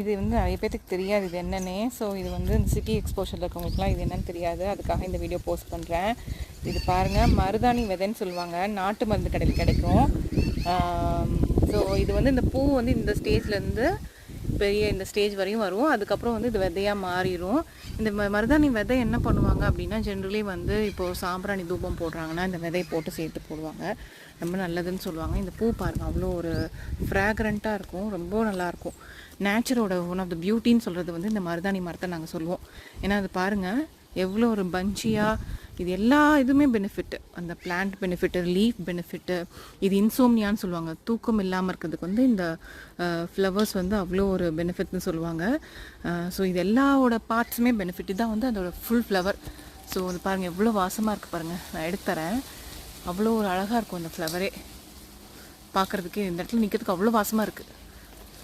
இது வந்து நிறைய பேத்துக்கு தெரியாது இது என்னன்னே. ஸோ இது வந்து இந்த சிட்டி எக்ஸ்போஷரில் இருக்கவங்களுக்குலாம் இது என்னன்னு தெரியாது. அதுக்காக இந்த வீடியோ போஸ்ட் பண்ணுறேன் இது பாருங்கள் மருதாணி விதைன்னு சொல்லுவாங்க. நாட்டு மருந்து கடையில் கிடைக்கும். ஸோ இது வந்து இந்த பூ வந்து இந்த ஸ்டேஜ்லேருந்து பெரிய இந்த ஸ்டேஜ் வரையும் வரும். அதுக்கப்புறம் வந்து இது விதையாக மாறிடும் இந்த மருதாணி விதை என்ன பண்ணுவாங்க அப்படின்னா ஜென்ரலி வந்து இப்போது சாம்பிராணி தூபம் போடுறாங்கன்னா இந்த விதையை போட்டு சேர்த்து போடுவாங்க. ரொம்ப நல்லதுன்னு சொல்லுவாங்க. இந்த பூ பாருங்கள் அவ்வளோ ஒரு ஃப்ராக்ரண்ட்டாக இருக்கும். ரொம்ப நல்லாயிருக்கும் நேச்சரோட ஒன் ஆஃப் த பியூட்டின்னு சொல்கிறது வந்து இந்த மருதாணி மரத்தை நாங்கள் சொல்லுவோம். ஏன்னா அது பாருங்கள் எவ்வளோ ஒரு பஞ்சியாக இது எல்லா இதுவுமே பெனிஃபிட்டு அந்த பிளான்ட் பெனிஃபிட்டு லீஃப் பெனிஃபிட்டு இது இன்சோம்னியான்னு சொல்லுவாங்க. தூக்கம் இல்லாமல் இருக்கிறதுக்கு வந்து இந்த ஃப்ளவர்ஸ் வந்து அவ்வளோ ஒரு பெனிஃபிட்னு சொல்லுவாங்க. ஸோ இது எல்லாவோட பார்ட்ஸுமே பெனிஃபிட் தான் வந்து அதோட ஃபுல் ஃப்ளவர் ஸோ அது பாருங்கள் எவ்வளோ வாசமாக இருக்குது பாருங்கள் நான் எடுத்து தரேன் அவ்வளோ ஒரு அழகாக இருக்கும் அந்த ஃப்ளவரே பார்க்குறதுக்கு இந்த இடத்துல நிற்கிறதுக்கு அவ்வளோ வாசமாக இருக்குது